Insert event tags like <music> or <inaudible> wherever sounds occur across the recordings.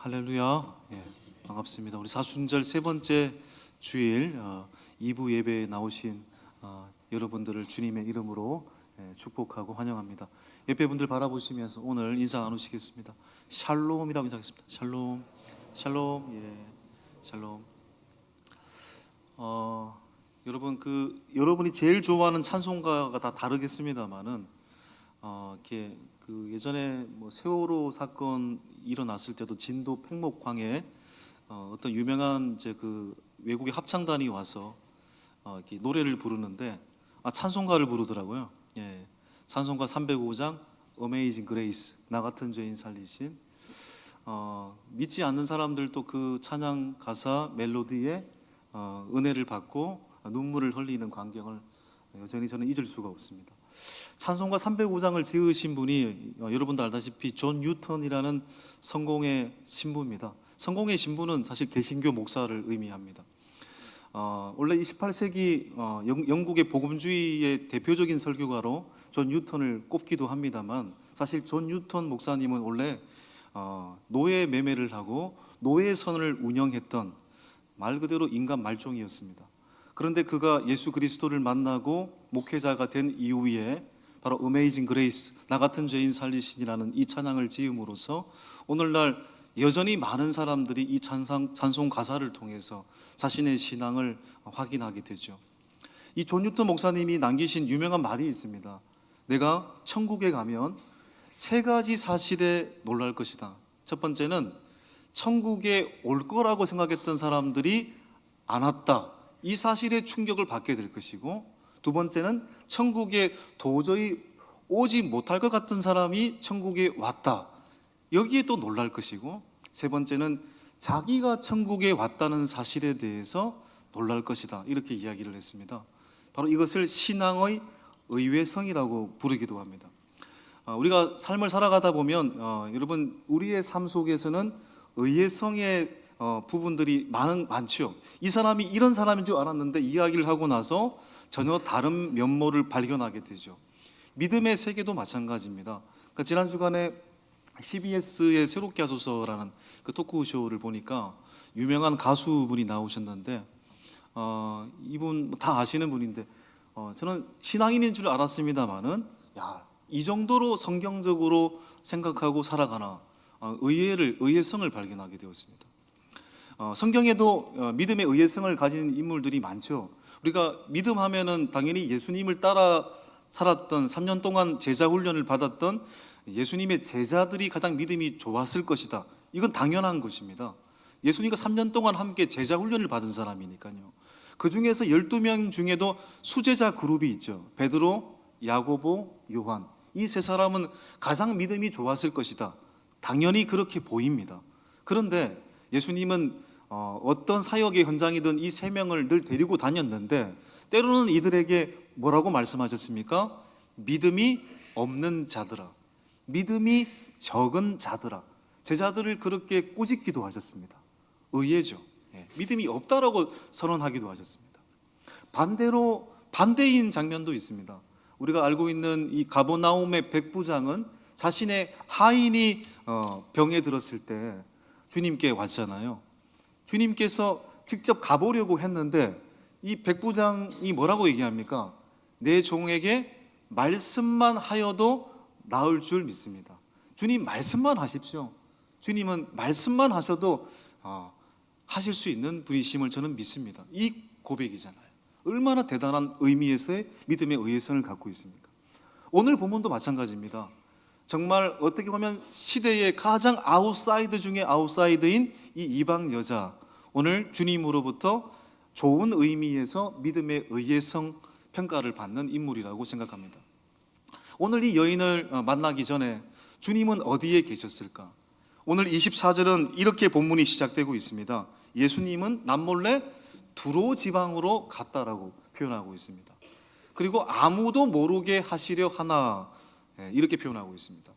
할렐루야. 예, 반갑습니다. 우리 사순절 세 번째 주일 어, 2부 예배에 나오신 어, 여러분들을 주님의 이름으로 예, 축복하고 환영합니다. 예배분들 바라보시면서 오늘 인사 나누시겠습니다. 샬롬이라고 인사하겠습니다. 샬롬, 샬롬, 예, 샬롬. 어, 여러분 그 여러분이 제일 좋아하는 찬송가가 다 다르겠습니다만은 어, 이렇게 그 예전에 뭐 세월호 사건 일어났을 때도 진도 팽목항에 어, 어떤 유명한 이제 그 외국의 합창단이 와서 어, 이렇게 노래를 부르는데 아 찬송가를 부르더라고요. 예, 찬송가 305장 Amazing Grace 나 같은 죄인 살리신 어, 믿지 않는 사람들도 그 찬양 가사 멜로디에 어, 은혜를 받고 눈물을 흘리는 광경을 여전히 저는 잊을 수가 없습니다. 찬송가 305장을 지으신 분이 어, 여러분도 알다시피 존 뉴턴이라는 성공의 신부입니다. 성공의 신부는 사실 개신교 목사를 의미합니다. 어, 원래 28세기 어, 영, 영국의 복음주의의 대표적인 설교가로 존 뉴턴을 꼽기도 합니다만 사실 존 뉴턴 목사님은 원래 어, 노예 매매를 하고 노예선을 운영했던 말 그대로 인간 말종이었습니다. 그런데 그가 예수 그리스도를 만나고 목회자가 된 이후에 바로 Amazing Grace 나 같은 죄인 살리신이라는 이 찬양을 지음으로써 오늘날 여전히 많은 사람들이 이 찬상, 찬송 가사를 통해서 자신의 신앙을 확인하게 되죠. 이 존유턴 목사님이 남기신 유명한 말이 있습니다. 내가 천국에 가면 세 가지 사실에 놀랄 것이다. 첫 번째는 천국에 올 거라고 생각했던 사람들이 안 왔다. 이 사실에 충격을 받게 될 것이고 두 번째는 천국에 도저히 오지 못할 것 같은 사람이 천국에 왔다. 여기에 또 놀랄 것이고 세 번째는 자기가 천국에 왔다는 사실에 대해서 놀랄 것이다. 이렇게 이야기를 했습니다. 바로 이것을 신앙의 의외성이라고 부르기도 합니다. 어, 우리가 삶을 살아가다 보면 어, 여러분 우리의 삶 속에서는 의외성의 어, 부분들이 많은 많죠. 이 사람이 이런 사람인 줄 알았는데 이야기를 하고 나서 전혀 다른 면모를 발견하게 되죠. 믿음의 세계도 마찬가지입니다. 그러니까 지난 주간에 CBS의 새롭게 하소서라는 그 토크쇼를 보니까 유명한 가수분이 나오셨는데 어, 이분 다 아시는 분인데 어, 저는 신앙인인 줄 알았습니다만은 야 이 정도로 성경적으로 생각하고 살아가나 어, 의외를 의외성을 발견하게 되었습니다. 어, 성경에도 어, 믿음의 의외성을 가진 인물들이 많죠. 우리가 믿음하면은 당연히 예수님을 따라 살았던 3년 동안 제자 훈련을 받았던 예수님의 제자들이 가장 믿음이 좋았을 것이다. 이건 당연한 것입니다. 예수님과 3년 동안 함께 제자 훈련을 받은 사람이니까요. 그 중에서 12명 중에도 수제자 그룹이 있죠. 베드로, 야고보, 요한. 이 세 사람은 가장 믿음이 좋았을 것이다. 당연히 그렇게 보입니다. 그런데 예수님은 어, 어떤 사역의 현장이든 이 세 명을 늘 데리고 다녔는데 때로는 이들에게 뭐라고 말씀하셨습니까? 믿음이 없는 자들아. 믿음이 적은 자들아. 제자들을 그렇게 꾸짖기도 하셨습니다. 의외죠. 예, 믿음이 없다라고 선언하기도 하셨습니다. 반대로 반대인 장면도 있습니다. 우리가 알고 있는 이 가보나움의 백부장은 자신의 하인이 어, 병에 들었을 때 주님께 왔잖아요. 주님께서 직접 가보려고 했는데 이 백부장이 뭐라고 얘기합니까? 내 종에게 말씀만 하여도 나을 줄 믿습니다. 주님 말씀만 하십시오. 주님은 말씀만 하셔도 어, 하실 수 있는 분이심을 저는 믿습니다. 이 고백이잖아요. 얼마나 대단한 의미에서의 믿음의 의외성을 갖고 있습니까? 오늘 본문도 마찬가지입니다. 정말 어떻게 보면 시대의 가장 아웃사이드 중에 아웃사이드인 이 이방 여자 오늘 주님으로부터 좋은 의미에서 믿음의 의외성 평가를 받는 인물이라고 생각합니다. 오늘 이 여인을 어, 만나기 전에 주님은 어디에 계셨을까? 오늘 24절은 이렇게 본문이 시작되고 있습니다. 예수님은 남몰래 두로 지방으로 갔다라고 표현하고 있습니다. 그리고 아무도 모르게 하시려 하나 예, 이렇게 표현하고 있습니다.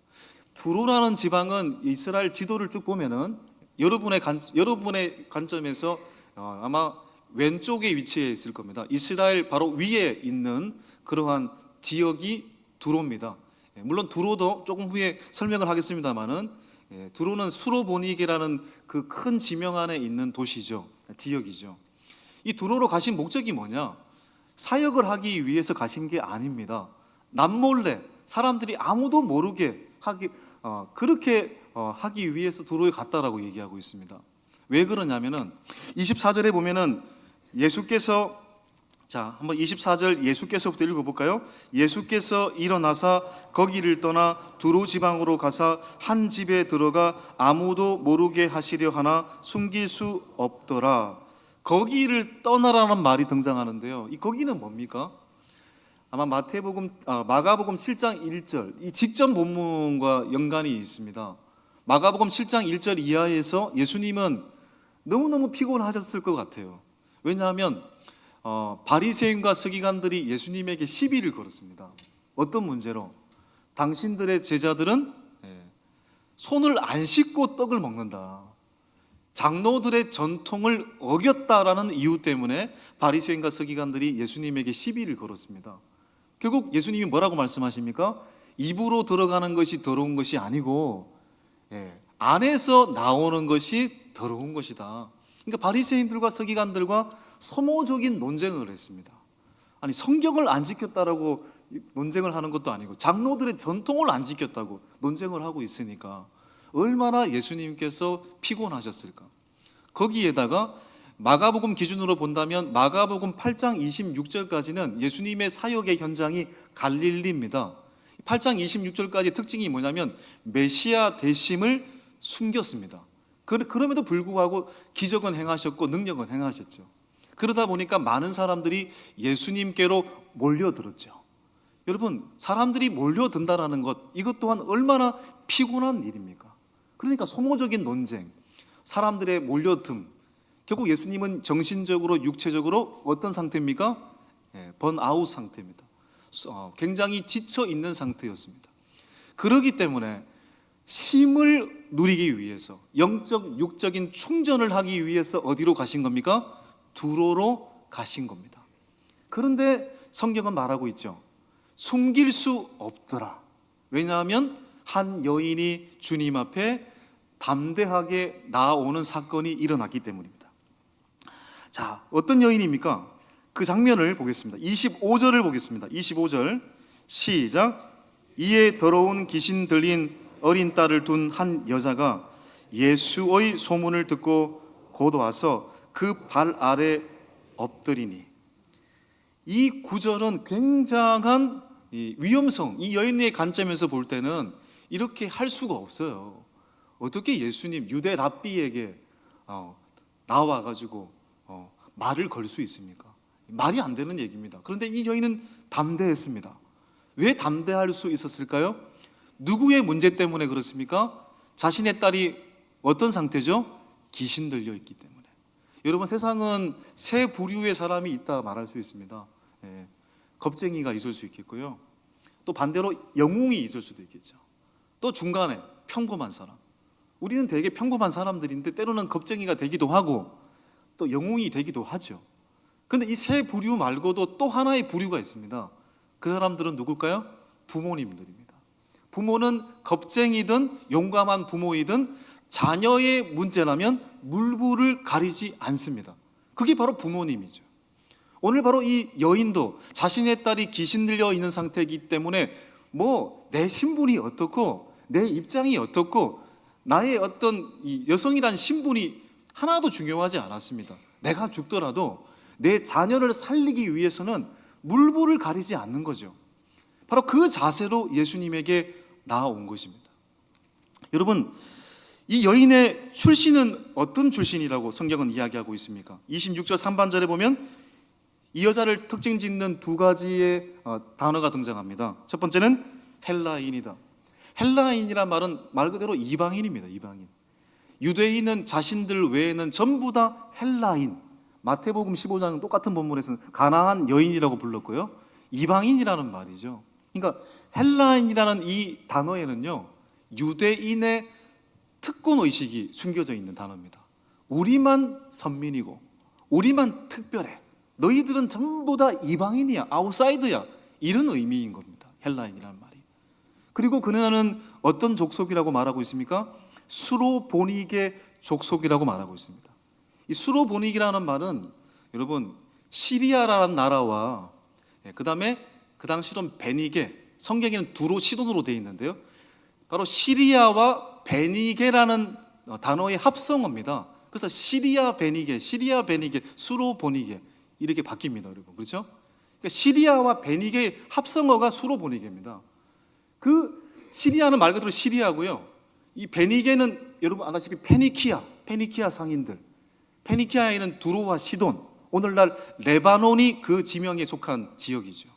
두로라는 지방은 이스라엘 지도를 쭉 보면은 여러분의 관, 여러분의 관점에서 어, 아마 왼쪽에 위치해 있을 겁니다. 이스라엘 바로 위에 있는 그러한 지역이 두로입니다. 예, 물론 두로도 조금 후에 설명을 하겠습니다만은 예, 두로는 수로보니게라는 그 큰 지명 안에 있는 도시죠. 지역이죠. 이 두로로 가신 목적이 뭐냐? 사역을 하기 위해서 가신 게 아닙니다. 남몰래 사람들이 아무도 모르게 하기 어, 그렇게 어, 하기 위해서 두로에 갔다라고 얘기하고 있습니다. 왜 그러냐면은 24절에 보면은 예수께서 자, 한번 24절 예수께서부터 읽어 볼까요? 예수께서 일어나사 거기를 떠나 두로 지방으로 가사 한 집에 들어가 아무도 모르게 하시려 하나 숨길 수 없더라. 거기를 떠나라는 말이 등장하는데요. 이 거기는 뭡니까? 아마 마태복음, 아, 마가복음 7장 1절 이 직전 본문과 연관이 있습니다. 마가복음 7장 1절 이하에서 예수님은 너무너무 피곤하셨을 것 같아요. 왜냐하면 어, 바리새인과 서기관들이 예수님에게 시비를 걸었습니다. 어떤 문제로? 당신들의 제자들은 예, 손을 안 씻고 떡을 먹는다. 장로들의 전통을 어겼다라는 이유 때문에 바리새인과 서기관들이 예수님에게 시비를 걸었습니다. 결국 예수님이 뭐라고 말씀하십니까? 입으로 들어가는 것이 더러운 것이 아니고 예, 안에서 나오는 것이 더러운 것이다. 그러니까 바리새인들과 서기관들과 소모적인 논쟁을 했습니다. 아니 성경을 안 지켰다라고 논쟁을 하는 것도 아니고 장로들의 전통을 안 지켰다고 논쟁을 하고 있으니까 얼마나 예수님께서 피곤하셨을까. 거기에다가 마가복음 기준으로 본다면 마가복음 8장 26절까지는 예수님의 사역의 현장이 갈릴리입니다. 8장 26절까지 특징이 뭐냐면 메시아 대심을 숨겼습니다. 그- 그럼에도 불구하고 기적은 행하셨고 능력은 행하셨죠. 그러다 보니까 많은 사람들이 예수님께로 몰려들었죠. 여러분, 사람들이 몰려든다라는 것, 이것 또한 얼마나 피곤한 일입니까? 그러니까 소모적인 논쟁, 사람들의 몰려듦, 결국 예수님은 정신적으로, 육체적으로 어떤 상태입니까? 예, 번아웃 상태입니다. 어, 굉장히 지쳐 있는 상태였습니다. 그러기 때문에 쉼을 누리기 위해서 영적 육적인 충전을 하기 위해서 어디로 가신 겁니까? 두로로 가신 겁니다. 그런데 성경은 말하고 있죠. 숨길 수 없더라. 왜냐하면 한 여인이 주님 앞에 담대하게 나아오는 사건이 일어났기 때문입니다. 자, 어떤 여인입니까? 그 장면을 보겠습니다. 25절을 보겠습니다. 25절 시작. 이에 더러운 귀신 들린 어린 딸을 둔 한 여자가 예수의 소문을 듣고 곧 와서 그 발 아래 엎드리니 이 구절은 굉장한 이 위험성, 이 여인의 관점에서 볼 때는 이렇게 할 수가 없어요. 어떻게 예수님 유대 랍비에게 어, 나와 가지고 어, 말을 걸 수 있습니까? 말이 안 되는 얘기입니다. 그런데 이 여인은 담대했습니다. 왜 담대할 수 있었을까요? 누구의 문제 때문에 그렇습니까? 자신의 딸이 어떤 상태죠? 귀신 들려 있기 때문에. 여러분 세상은 세 부류의 사람이 있다 말할 수 있습니다. 예, 겁쟁이가 있을 수 있겠고요. 또 반대로 영웅이 있을 수도 있겠죠. 또 중간에 평범한 사람. 우리는 되게 평범한 사람들인데 때로는 겁쟁이가 되기도 하고 또 영웅이 되기도 하죠. 근데 이 세 부류 말고도 또 하나의 부류가 있습니다. 그 사람들은 누굴까요? 부모님들입니다. 부모는 겁쟁이든 용감한 부모이든 자녀의 문제라면 물불을 가리지 않습니다. 그게 바로 부모님이죠. 오늘 바로 이 여인도 자신의 딸이 귀신 들려 있는 상태이기 때문에 뭐 내 신분이 어떻고 내 입장이 어떻고 나의 어떤 이 여성이란 신분이 하나도 중요하지 않았습니다. 내가 죽더라도 내 자녀를 살리기 위해서는 물불을 가리지 않는 거죠. 바로 그 자세로 예수님에게 나아온 것입니다. 여러분, 이 여인의 출신은 어떤 출신이라고 성경은 이야기하고 있습니까? 26절 3반절에 보면 이 여자를 특징 짓는 두 가지의 어, 단어가 등장합니다. 첫 번째는 헬라인이다. 헬라인이란 말은 말 그대로 이방인입니다. 이방인. 유대인은 자신들 외에는 전부 다 헬라인. 마태복음 15장 똑같은 본문에서는 가나안 여인이라고 불렀고요. 이방인이라는 말이죠. 그러니까 헬라인이라는 이 단어에는요. 유대인의 특권 의식이 숨겨져 있는 단어입니다. 우리만 선민이고 우리만 특별해. 너희들은 전부 다 이방인이야, 아웃사이드야. 이런 의미인 겁니다. 헬라인이라는 말이. 그리고 그녀는 어떤 족속이라고 말하고 있습니까? 수로보니게 족속이라고 말하고 있습니다. 이 수로 보닉이라는 말은 여러분 시리아라는 나라와 예, 그 다음에 그 당시로는 베니게 성경에는 두로 시돈으로 되어 있는데요. 바로 시리아와 베니게라는 어, 단어의 합성어입니다. 그래서 시리아 베니게, 시리아 베니게, 수로 보니게 이렇게 바뀝니다, 여러분. 그렇죠? 그러니까 시리아와 베니게 합성어가 수로 보니게입니다. 그 시리아는 말 그대로 시리아고요. 이 베니게는 여러분 아다시피 페니키아, 페니키아 상인들. 페니키아에는 두로와 시돈, 오늘날 레바논이 그 지명에 속한 지역이죠.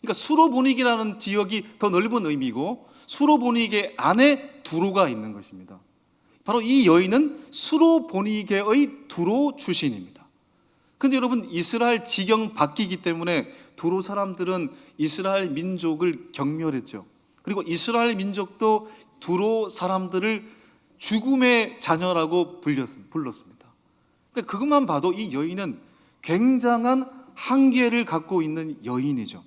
그러니까 수로보닉이라는 지역이 더 넓은 의미고 수로보닉의 안에 두로가 있는 것입니다. 바로 이 여인은 수로보닉의 두로 출신입니다. 근데 여러분 이스라엘 지경 바뀌기 때문에 두로 사람들은 이스라엘 민족을 경멸했죠. 그리고 이스라엘 민족도 두로 사람들을 죽음의 자녀라고 불렀습니다. 그것만 봐도 이 여인은 굉장한 한계를 갖고 있는 여인이죠.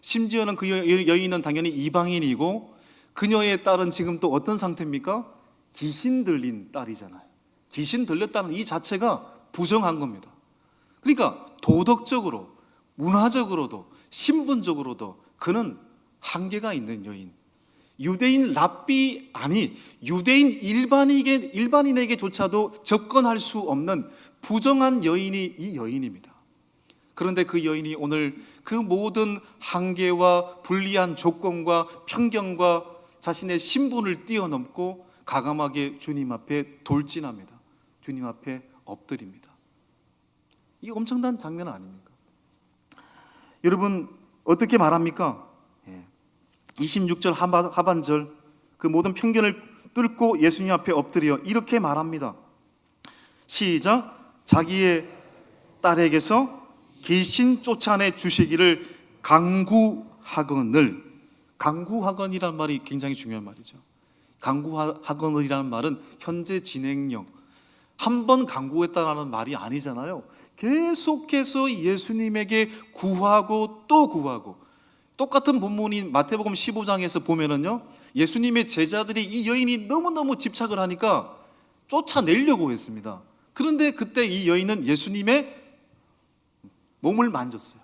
심지어는 그 여- 여인은 당연히 이방인이고 그녀의 딸은 지금 또 어떤 상태입니까? 귀신 들린 딸이잖아요. 귀신 들렸다는 이 자체가 부정한 겁니다. 그러니까 도덕적으로, 문화적으로도, 신분적으로도 그는 한계가 있는 여인. 유대인 랍비 아니 유대인 일반인에게 일반인에게조차도 접근할 수 없는 부정한 여인이 이 여인입니다. 그런데 그 여인이 오늘 그 모든 한계와 불리한 조건과 편견과 자신의 신분을 뛰어넘고 가감하게 주님 앞에 돌진합니다. 주님 앞에 엎드립니다. 이 엄청난 장면 아닙니까? 여러분 어떻게 말합니까? 예. 26절 하반- 하반절 그 모든 편견을 뚫고 예수님 앞에 엎드려 이렇게 말합니다. 시작 자기의 딸에게서 귀신 쫓아내 주시기를 강구하거늘 강구하건이라는 말이 굉장히 중요한 말이죠. 강구하건이라는 말은 현재 진행형 한 번 강구했다라는 말이 아니잖아요. 계속해서 예수님에게 구하고 또 구하고 똑같은 본문인 마태복음 15장에서 보면은요. 예수님의 제자들이 이 여인이 너무너무 집착을 하니까 쫓아내려고 했습니다. 그런데 그때 이 여인은 예수님의 몸을 만졌어요.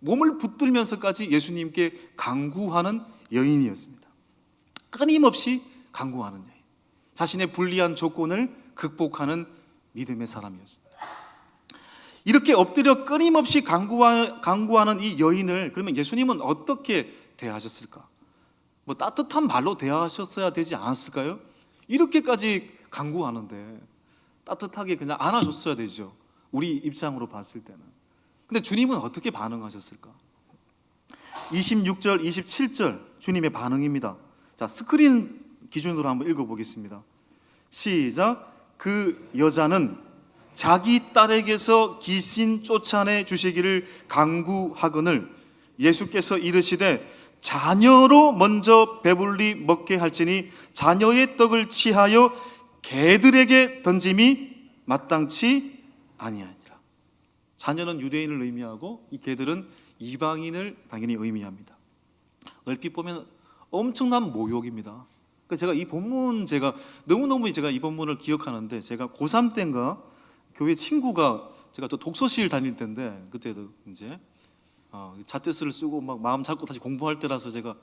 몸을 붙들면서까지 예수님께 강구하는 여인이었습니다. 끊임없이 강구하는 여인. 자신의 불리한 조건을 극복하는 믿음의 사람이었습니다. 이렇게 엎드려 끊임없이 강구하, 강구하는 이 여인을 그러면 예수님은 어떻게 대하셨을까? 뭐 따뜻한 말로 대하셨어야 되지 않았을까요? 이렇게까지 강구하는데 따뜻하게 그냥 안아줬어야 되죠. 우리 입장으로 봤을 때는. 근데 주님은 어떻게 반응하셨을까? 26절, 27절 주님의 반응입니다. 자, 스크린 기준으로 한번 읽어보겠습니다. 시작. 그 여자는 자기 딸에게서 귀신 쫓아내 주시기를 강구하거늘 예수께서 이르시되 자녀로 먼저 배불리 먹게 할지니 자녀의 떡을 취하여 개들에게 던짐이 마땅치 아니하니라. 자녀는 유대인을 의미하고 이 개들은 이방인을 당연히 의미합니다. 얼핏 보면 엄청난 모욕입니다. 그 제가 이 본문 제가 너무 너무 제가 이 본문을 기억하는데 제가 고3 때인가 교회 친구가 제가 또 독서실 다닐 때인데 그때도 이제 어, 자퇴서를 쓰고 막 마음 잡고 다시 공부할 때라서 제가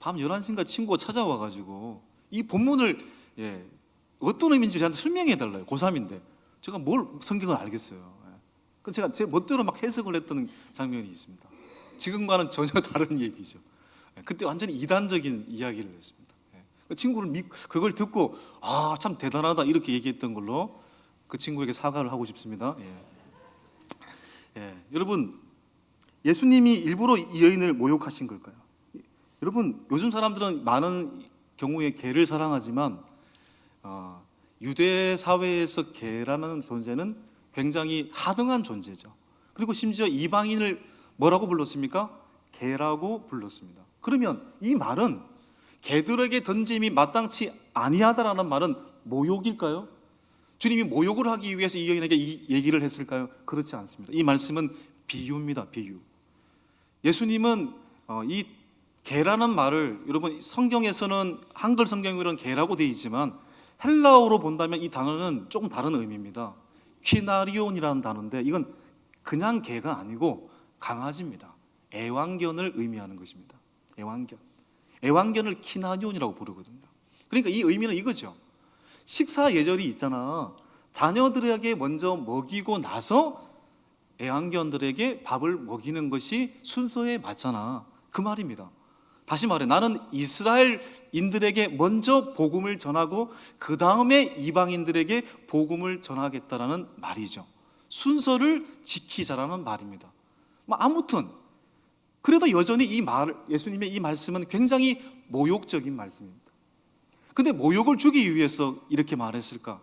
밤 11시인가 친구가 찾아와 가지고 이 본문을 예, 어떤 의미인지 저한테 설명해 달라요. 고3인데 제가 뭘 성경을 알겠어요. 예. 그래서 제가 제 멋대로 막 해석을 했던 장면이 있습니다. 지금과는 전혀 <laughs> 다른 얘기죠. 예, 그때 완전히 이단적인 이야기를 했습니다. 예. 그 친구를 믿, 그걸 듣고 아 참 대단하다 이렇게 얘기했던 걸로 그 친구에게 사과를 하고 싶습니다. 예. 예. 여러분 예수님이 일부러 이 여인을 모욕하신 걸까요? 여러분 요즘 사람들은 많은 경우에 개를 사랑하지만 어, 유대 사회에서 개라는 존재는 굉장히 하등한 존재죠. 그리고 심지어 이방인을 뭐라고 불렀습니까? 개라고 불렀습니다. 그러면 이 말은 개들에게 던짐이 마땅치 아니하다라는 말은 모욕일까요? 주님이 모욕을 하기 위해서 이 여인에게 이 얘기를 했을까요? 그렇지 않습니다. 이 말씀은 비유입니다. 비유. 예수님은 어, 이 개라는 말을 여러분 성경에서는 한글 성경으로는 개라고 되어 있지만 헬라어로 본다면 이 단어는 조금 다른 의미입니다. 퀴나리온이라는 단어인데 이건 그냥 개가 아니고 강아지입니다. 애완견을 의미하는 것입니다. 애완견. 애완견을 키나리온이라고 부르거든요. 그러니까 이 의미는 이거죠. 식사 예절이 있잖아. 자녀들에게 먼저 먹이고 나서 애완견들에게 밥을 먹이는 것이 순서에 맞잖아. 그 말입니다. 다시 말해 나는 이스라엘인들에게 먼저 복음을 전하고 그 다음에 이방인들에게 복음을 전하겠다라는 말이죠. 순서를 지키자라는 말입니다. 뭐 아무튼 그래도 여전히 이 말, 예수님의 이 말씀은 굉장히 모욕적인 말씀입니다. 근데 모욕을 주기 위해서 이렇게 말했을까?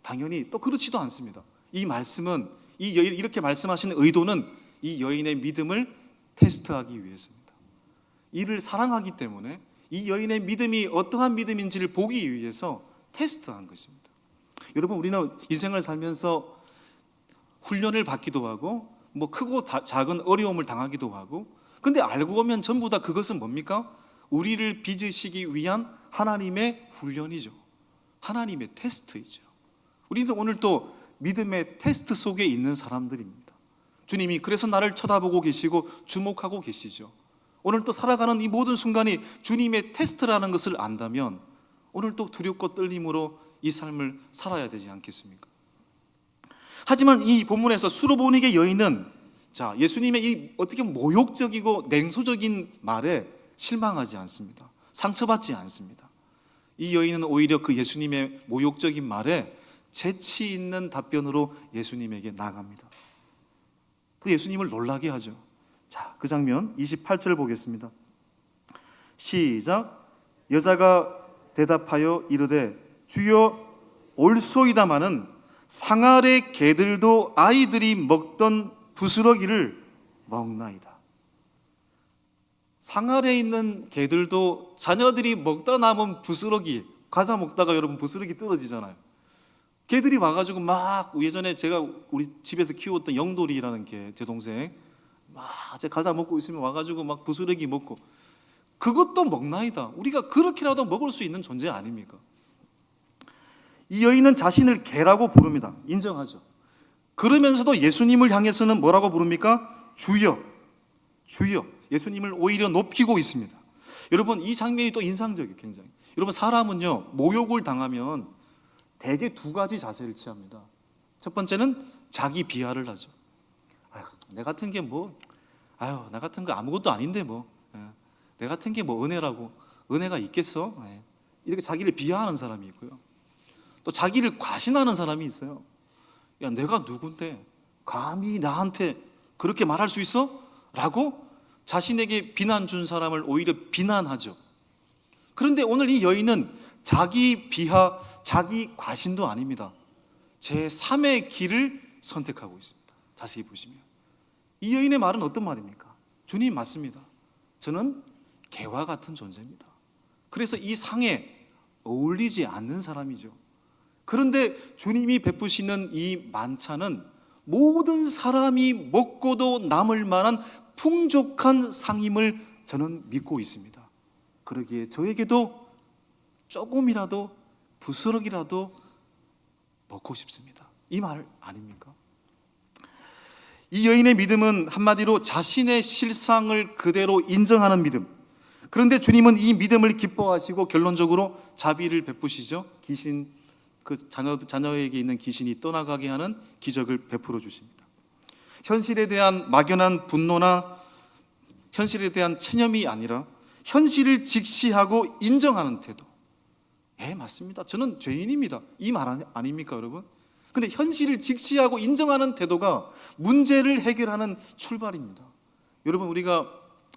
당연히 또 그렇지도 않습니다. 이 말씀은 이 여인 이렇게 말씀하시는 의도는 이 여인의 믿음을 테스트하기 위해서입니다. 이를 사랑하기 때문에 이 여인의 믿음이 어떠한 믿음인지를 보기 위해서 테스트한 것입니다. 여러분 우리는 인생을 살면서 훈련을 받기도 하고 뭐 크고 다- 작은 어려움을 당하기도 하고 근데 알고 보면 전부 다 그것은 뭡니까? 우리를 빚으시기 위한 하나님의 훈련이죠. 하나님의 테스트이죠. 우리는 오늘 또 믿음의 테스트 속에 있는 사람들입니다. 주님이 그래서 나를 쳐다보고 계시고 주목하고 계시죠. 오늘 또 살아가는 이 모든 순간이 주님의 테스트라는 것을 안다면 오늘 또 두렵고 떨림으로 이 삶을 살아야 되지 않겠습니까? 하지만 이 본문에서 수로보니게 여인은 자 예수님의 이 어떻게 모욕적이고 냉소적인 말에 실망하지 않습니다. 상처받지 않습니다. 이 여인은 오히려 그 예수님의 모욕적인 말에 재치 있는 답변으로 예수님에게 나갑니다. 그 예수님을 놀라게 하죠. 자, 그 장면 28절을 보겠습니다. 시작. 여자가 대답하여 이르되 주여 올소이다마는 상아래 개들도 아이들이 먹던 부스러기를 먹나이다. 상아래 있는 개들도 자녀들이 먹다 남은 부스러기 과자 먹다가 여러분 부스러기 떨어지잖아요. 개들이 와가지고 막 예전에 제가 우리 집에서 키웠던 영돌이라는 개 제 동생 막제 과자 먹고 있으면 와가지고 막 부스러기 먹고 그것도 먹나이다. 우리가 그렇게라도 먹을 수 있는 존재 아닙니까? 이 여인은 자신을 개라고 부릅니다. 인정하죠. 그러면서도 예수님을 향해서는 뭐라고 부릅니까? 주여, 주여. 예수님을 오히려 높이고 있습니다. 여러분 이 장면이 또 인상적이에요, 굉장히. 여러분 사람은요 모욕을 당하면 대개 두 가지 자세를 취합니다. 첫 번째는 자기 비하를 하죠. 내 같은 게 뭐, 아유, 나 같은 거 아무것도 아닌데 뭐, 예. 내 같은 게 뭐 은혜라고 은혜가 있겠어? 예. 이렇게 자기를 비하하는 사람이 있고요. 또 자기를 과신하는 사람이 있어요. 야, 내가 누군데 감히 나한테 그렇게 말할 수 있어? 라고 자신에게 비난 준 사람을 오히려 비난하죠. 그런데 오늘 이 여인은 자기 비하, 자기 과신도 아닙니다. 제 3의 길을 선택하고 있습니다. 자세히 보시면. 이 여인의 말은 어떤 말입니까? 주님 맞습니다. 저는 개와 같은 존재입니다. 그래서 이 상에 어울리지 않는 사람이죠. 그런데 주님이 베푸시는 이 만찬은 모든 사람이 먹고도 남을 만한 풍족한 상임을 저는 믿고 있습니다. 그러기에 저에게도 조금이라도 부스럭이라도 먹고 싶습니다. 이 말 아닙니까? 이 여인의 믿음은 한마디로 자신의 실상을 그대로 인정하는 믿음. 그런데 주님은 이 믿음을 기뻐하시고 결론적으로 자비를 베푸시죠. 귀신 그 자녀 자녀에게 있는 귀신이 떠나가게 하는 기적을 베풀어 주십니다. 현실에 대한 막연한 분노나 현실에 대한 체념이 아니라 현실을 직시하고 인정하는 태도. 예, 맞습니다. 저는 죄인입니다. 이 말 아닙니까, 여러분? 근데 현실을 직시하고 인정하는 태도가 문제를 해결하는 출발입니다. 여러분, 우리가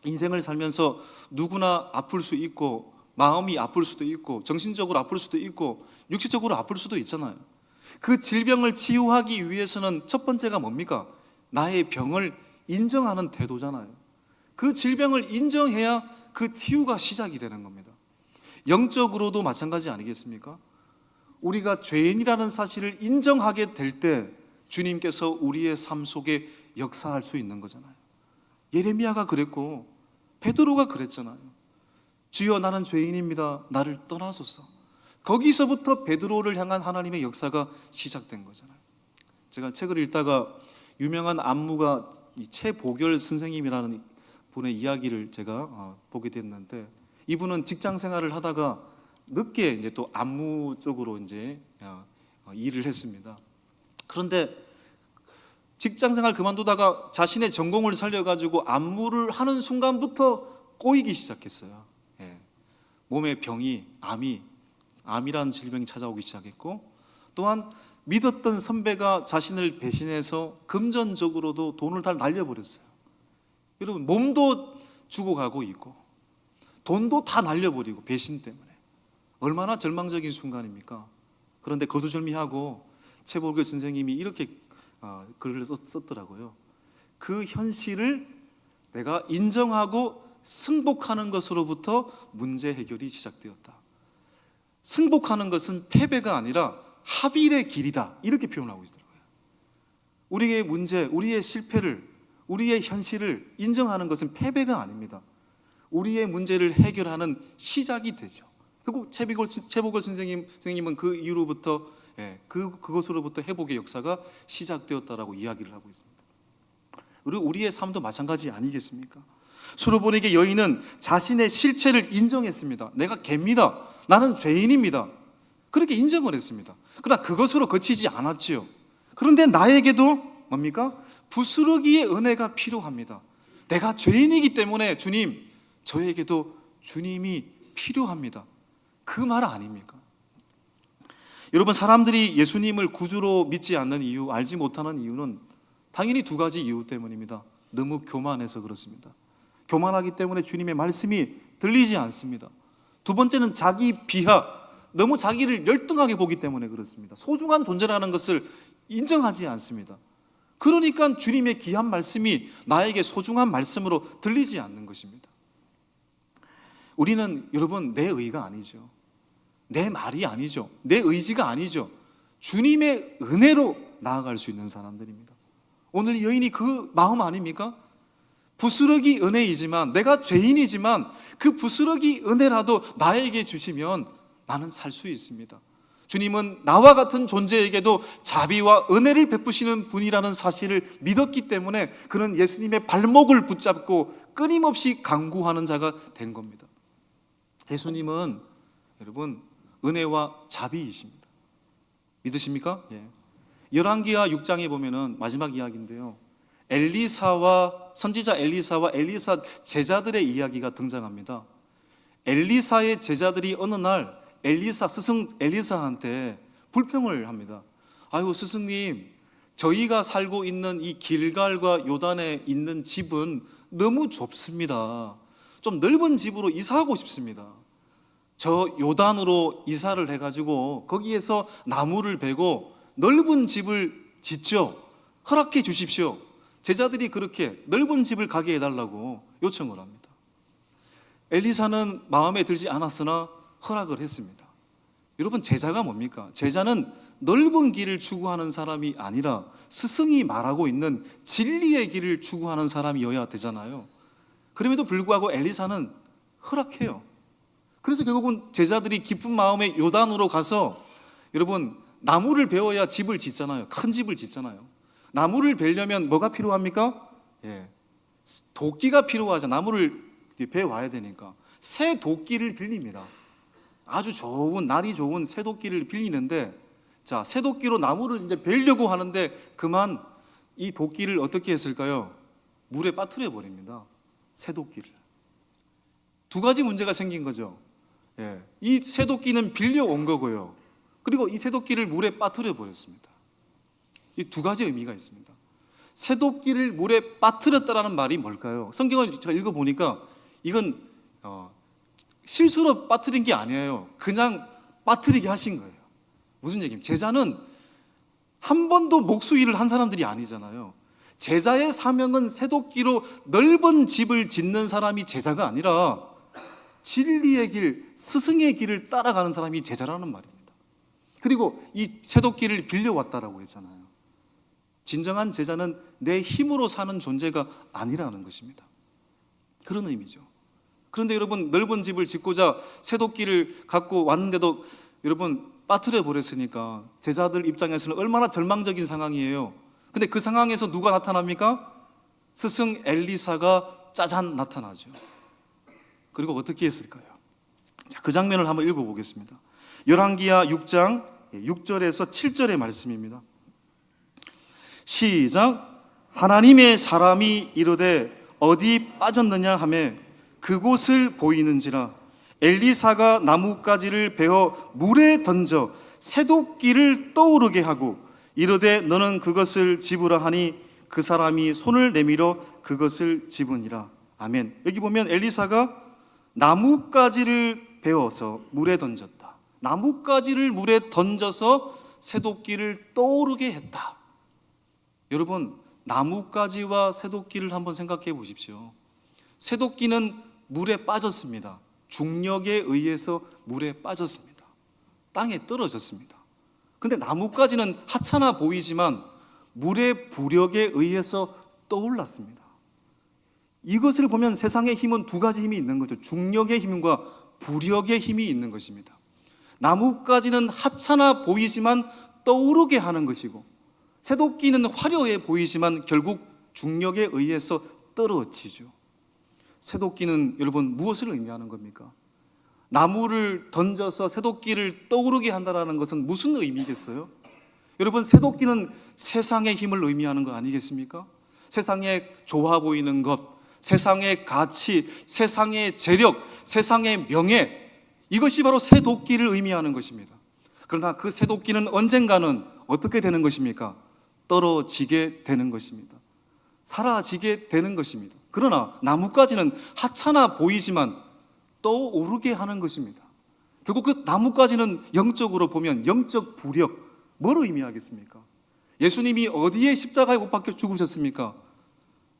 인생을 살면서 누구나 아플 수 있고, 마음이 아플 수도 있고, 정신적으로 아플 수도 있고, 육체적으로 아플 수도 있잖아요. 그 질병을 치유하기 위해서는 첫 번째가 뭡니까? 나의 병을 인정하는 태도잖아요. 그 질병을 인정해야 그 치유가 시작이 되는 겁니다. 영적으로도 마찬가지 아니겠습니까? 우리가 죄인이라는 사실을 인정하게 될 때 주님께서 우리의 삶 속에 역사할 수 있는 거잖아요. 예레미야가 그랬고 베드로가 그랬잖아요. 주여 나는 죄인입니다. 나를 떠나소서. 거기서부터 베드로를 향한 하나님의 역사가 시작된 거잖아요. 제가 책을 읽다가 유명한 안무가 이 최보결 선생님이라는 분의 이야기를 제가 어, 보게 됐는데 이분은 직장 생활을 하다가 늦게 이제 또 안무 쪽으로 이제 어, 어, 일을 했습니다. 그런데 직장 생활 그만두다가 자신의 전공을 살려가지고 안무를 하는 순간부터 꼬이기 시작했어요. 예. 몸에 병이 암이 암이라는 질병이 찾아오기 시작했고 또한 믿었던 선배가 자신을 배신해서 금전적으로도 돈을 다 날려버렸어요. 여러분 몸도 주고 가고 있고 돈도 다 날려버리고 배신 때문에 얼마나 절망적인 순간입니까? 그런데 거두절미하고 최보길 선생님이 이렇게 어, 글을 썼, 썼더라고요. 그 현실을 내가 인정하고 승복하는 것으로부터 문제 해결이 시작되었다. 승복하는 것은 패배가 아니라 합일의 길이다. 이렇게 표현하고 있더라고요. 우리의 문제, 우리의 실패를, 우리의 현실을 인정하는 것은 패배가 아닙니다. 우리의 문제를 해결하는 시작이 되죠. 결국 최비골 최보걸 선생님 선생님은 그 이후로부터 예, 그 그것으로부터 회복의 역사가 시작되었다라고 이야기를 하고 있습니다. 그리고 우리의 삶도 마찬가지 아니겠습니까? 수로보에게 여인은 자신의 실체를 인정했습니다. 내가 개입니다. 나는 죄인입니다. 그렇게 인정을 했습니다. 그러나 그것으로 그치지 않았지요. 그런데 나에게도 뭡니까? 부스러기의 은혜가 필요합니다. 내가 죄인이기 때문에 주님, 저에게도 주님이 필요합니다. 그 말 아닙니까? 여러분 사람들이 예수님을 구주로 믿지 않는 이유, 알지 못하는 이유는 당연히 두 가지 이유 때문입니다. 너무 교만해서 그렇습니다. 교만하기 때문에 주님의 말씀이 들리지 않습니다. 두 번째는 자기 비하, 너무 자기를 열등하게 보기 때문에 그렇습니다. 소중한 존재라는 것을 인정하지 않습니다. 그러니까 주님의 귀한 말씀이 나에게 소중한 말씀으로 들리지 않는 것입니다. 우리는 여러분 내 의가 아니죠. 내 말이 아니죠. 내 의지가 아니죠. 주님의 은혜로 나아갈 수 있는 사람들입니다. 오늘 여인이 그 마음 아닙니까? 부스러기 은혜이지만 내가 죄인이지만 그 부스러기 은혜라도 나에게 주시면 나는 살 수 있습니다. 주님은 나와 같은 존재에게도 자비와 은혜를 베푸시는 분이라는 사실을 믿었기 때문에 그는 예수님의 발목을 붙잡고 끊임없이 강구하는 자가 된 겁니다. 예수님은 여러분 은혜와 자비이십니다. 믿으십니까? 예. 열왕기하 6장에 보면은 마지막 이야기인데요. 엘리사와 선지자 엘리사와 엘리사 제자들의 이야기가 등장합니다. 엘리사의 제자들이 어느 날 엘리사 스승 엘리사한테 불평을 합니다. 아이고 스승님, 저희가 살고 있는 이 길갈과 요단에 있는 집은 너무 좁습니다. 좀 넓은 집으로 이사하고 싶습니다. 저 요단으로 이사를 해가지고 거기에서 나무를 베고 넓은 집을 짓죠. 허락해 주십시오. 제자들이 그렇게 넓은 집을 가게 해달라고 요청을 합니다. 엘리사는 마음에 들지 않았으나 허락을 했습니다. 여러분 제자가 뭡니까? 제자는 넓은 길을 추구하는 사람이 아니라 스승이 말하고 있는 진리의 길을 추구하는 사람이어야 되잖아요. 그럼에도 불구하고 엘리사는 허락해요. 그래서 결국은 제자들이 기쁜 마음에 요단으로 가서 여러분 나무를 베어야 집을 짓잖아요. 큰 집을 짓잖아요. 나무를 베려면 뭐가 필요합니까? 예. 도끼가 필요하죠. 나무를 베 와야 되니까. 새 도끼를 빌립니다. 아주 좋은 날이 좋은 새 도끼를 빌리는데 자, 새 도끼로 나무를 이제 베려고 하는데 그만 이 도끼를 어떻게 했을까요? 물에 빠뜨려 버립니다. 새 도끼를. 두 가지 문제가 생긴 거죠. 예. 이 새도끼는 빌려온 거고요. 그리고 이 새도끼를 물에 빠뜨려 버렸습니다. 이 두 가지 의미가 있습니다. 새도끼를 물에 빠뜨렸다라는 말이 뭘까요? 성경을 제가 읽어 보니까 이건 어, 실수로 빠뜨린 게 아니에요. 그냥 빠뜨리게 하신 거예요. 무슨 얘기입니까? 제자는 한 번도 목수일을 한 사람들이 아니잖아요. 제자의 사명은 새도끼로 넓은 집을 짓는 사람이 제자가 아니라 진리의 길, 스승의 길을 따라가는 사람이 제자라는 말입니다. 그리고 이 새도끼를 빌려왔다라고 했잖아요. 진정한 제자는 내 힘으로 사는 존재가 아니라는 것입니다. 그런 의미죠. 그런데 여러분 넓은 집을 짓고자 새도끼를 갖고 왔는데도 여러분 빠뜨려 버렸으니까 제자들 입장에서는 얼마나 절망적인 상황이에요. 근데 그 상황에서 누가 나타납니까? 스승 엘리사가 짜잔 나타나죠. 그리고 어떻게 했을까요? 자, 그 장면을 한번 읽어보겠습니다. 열왕기야 6장 6절에서 7절의 말씀입니다. 시작. 하나님의 사람이 이르되 어디 빠졌느냐 하매 그곳을 보이는지라 엘리사가 나뭇가지를 베어 물에 던져 새도끼를 떠오르게 하고 이르되 너는 그것을 집으라 하니 그 사람이 손을 내밀어 그것을 집으니라 아멘 여기 보면 엘리사가 나뭇가지를 베어서 물에 던졌다 나뭇가지를 물에 던져서 새도끼를 떠오르게 했다 여러분 나뭇가지와 새도끼를 한번 생각해 보십시오 새도끼는 물에 빠졌습니다 중력에 의해서 물에 빠졌습니다. 땅에 떨어졌습니다. 근데 나뭇가지는 하찮아 보이지만 물의 부력에 의해서 떠올랐습니다. 이것을 보면 세상의 힘은 두 가지 힘이 있는 거죠. 중력의 힘과 부력의 힘이 있는 것입니다. 나뭇가지는 하찮아 보이지만 떠오르게 하는 것이고 새도끼는 화려해 보이지만 결국 중력에 의해서 떨어지죠. 새도끼는 여러분 무엇을 의미하는 겁니까? 나무를 던져서 새도끼를 떠오르게 한다는 것은 무슨 의미겠어요? 여러분 새도끼는 세상의 힘을 의미하는 거 아니겠습니까? 세상에 좋아 보이는 것, 세상의 가치, 세상의 재력, 세상의 명예 이것이 바로 새 도끼를 의미하는 것입니다. 그러나 그 새 도끼는 언젠가는 어떻게 되는 것입니까? 떨어지게 되는 것입니다. 사라지게 되는 것입니다. 그러나 나뭇가지는 하찮아 보이지만 떠오르게 하는 것입니다. 결국 그 나뭇가지는 영적으로 보면 영적 부력, 뭘 의미하겠습니까? 예수님이 어디에 십자가에 못 박혀 죽으셨습니까?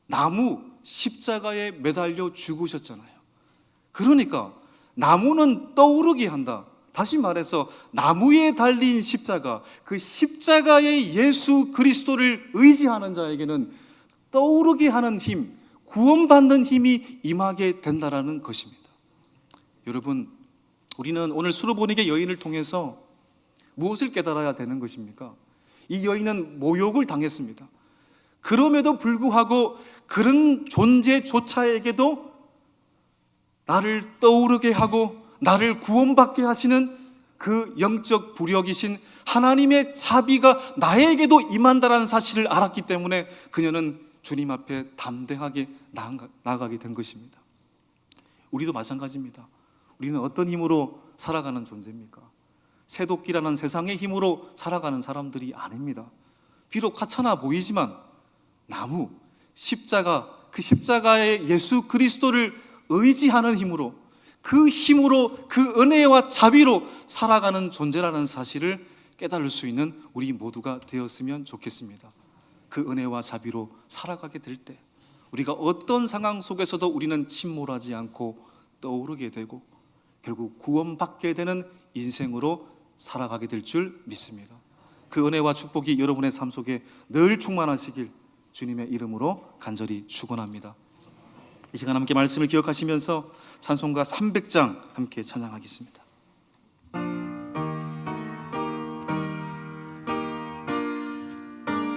나무 십자가에 매달려 죽으셨잖아요. 그러니까 나무는 떠오르게 한다. 다시 말해서 나무에 달린 십자가, 그 십자가의 예수 그리스도를 의지하는 자에게는 떠오르게 하는 힘, 구원받는 힘이 임하게 된다라는 것입니다. 여러분, 우리는 오늘 수로보니게 여인을 통해서 무엇을 깨달아야 되는 것입니까? 이 여인은 모욕을 당했습니다. 그럼에도 불구하고 그런 존재조차에게도 나를 떠오르게 하고 나를 구원받게 하시는 그 영적 부력이신 하나님의 자비가 나에게도 임한다라는 사실을 알았기 때문에 그녀는 주님 앞에 담대하게 나아가게 된 것입니다. 우리도 마찬가지입니다. 우리는 어떤 힘으로 살아가는 존재입니까? 새도끼라는 세상의 힘으로 살아가는 사람들이 아닙니다. 비록 하찮아 보이지만 나무, 십자가, 그 십자가의 예수 그리스도를 의지하는 힘으로 그 힘으로 그 은혜와 자비로 살아가는 존재라는 사실을 깨달을 수 있는 우리 모두가 되었으면 좋겠습니다. 그 은혜와 자비로 살아가게 될 때 우리가 어떤 상황 속에서도 우리는 침몰하지 않고 떠오르게 되고 결국 구원받게 되는 인생으로 살아가게 될 줄 믿습니다. 그 은혜와 축복이 여러분의 삶 속에 늘 충만하시길 주님의 이름으로 간절히 축원합니다. 이 시간 함께 말씀을 기억하시면서 찬송가 300장 함께 찬양하겠습니다.